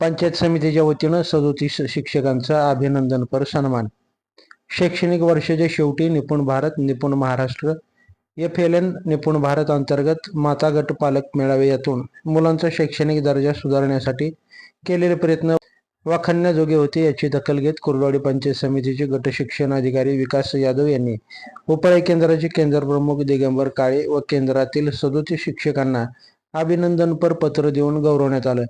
पंचायत समितीच्या वतीनं सदोतीस शिक्षकांचा अभिनंदनपर सन्मान. शैक्षणिक वर्षाच्या शेवटी निपुण भारत निपुण महाराष्ट्र एफ एल एन निपुण भारत अंतर्गत माता गट पालक मेळावे यातून मुलांचा शैक्षणिक दर्जा सुधारण्यासाठी केलेले प्रयत्न वाखाणण्याजोगे होते याची दखल घेत कुर्डवाडी पंचायत समितीचे गट शिक्षण अधिकारी विकास यादव यांनी उपाय केंद्राचे केंद्र प्रमुख दिगंबर काळे व केंद्रातील सदोतीस शिक्षकांना अभिनंदनपर पत्र देऊन गौरवण्यात आलं.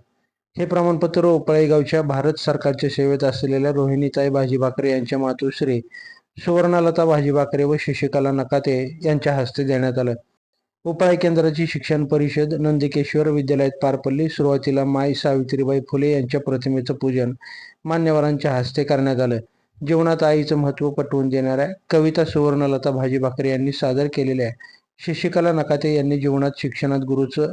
हे प्रमाणपत्र उपळेगावच्या भारत सरकारच्या सेवेत असलेल्या रोहिणीताई भाजी भाकरे यांच्या मातोश्री सुवर्णलता भाजी भाकरे व शशिकला नकाते यांच्या हस्ते देण्यात आलं. उपाय केंद्राची शिक्षण परिषद नंदिकेश्वर विद्यालयात पार पडली. सुरुवातीला माई सावित्रीबाई फुले यांच्या प्रतिमेचं पूजन मान्यवरांच्या हस्ते करण्यात आलं. जीवनात आईचं महत्त्व पटवून देणाऱ्या कविता सुवर्णलता भाजी भाकरे यांनी सादर केलेल्या शशिकला नकाते यांनी जीवनात शिक्षणात गुरुचं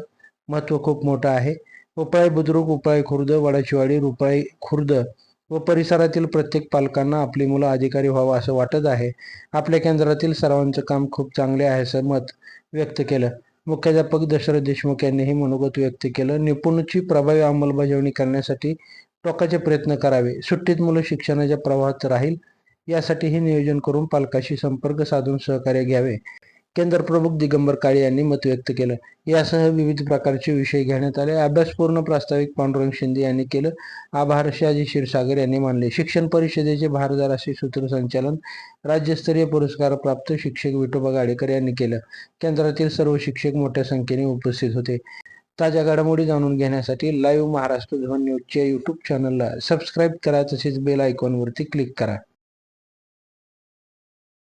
महत्त्व खूप मोठं आहे. उपाय बुद्रुक उपाय खुर्द वडाचीवाडी रुपळाई खुर्द व परिसरातील प्रत्येक पालकांना आपली मुलं अधिकारी व्हावं असं वाटत आहे. आपल्या केंद्रातील सर्वांचं काम खूप चांगले आहे असं मत व्यक्त केलं. मुख्याध्यापक दशरथ देशमुख यांनीही मनोगत व्यक्त केलं. निपुणची प्रभावी अंमलबजावणी करण्यासाठी टोकाचे प्रयत्न करावे. सुट्टीत मुलं शिक्षणाच्या प्रवाहात राहील. यासाठीही नियोजन करून पालकाशी संपर्क साधून सहकार्य घ्यावे. केंद्रप्रमुख दिगंबर काळे यांनी मत व्यक्त केलं. यासह विविध प्रकारचे विषय घेण्यात आले. अभ्यासपूर्ण प्रास्ताविक पांडुरंग शिंदे यांनी केलं. आभार शहाजी क्षीरसागर यांनी मानले. शिक्षण परिषदेचे भारदार असे सूत्रसंचालन राज्यस्तरीय पुरस्कार प्राप्त शिक्षक विठोबा गाडेकर यांनी केलं. केंद्रातील सर्व शिक्षक मोठ्या संख्येने उपस्थित होते. ताज्या घडामोडी जाणून घेण्यासाठी लाईव्ह महाराष्ट्र धवन न्यूजच्या यूट्यूब चॅनलला सबस्क्राईब करा. तसेच बेल आयकॉनवरती क्लिक करा.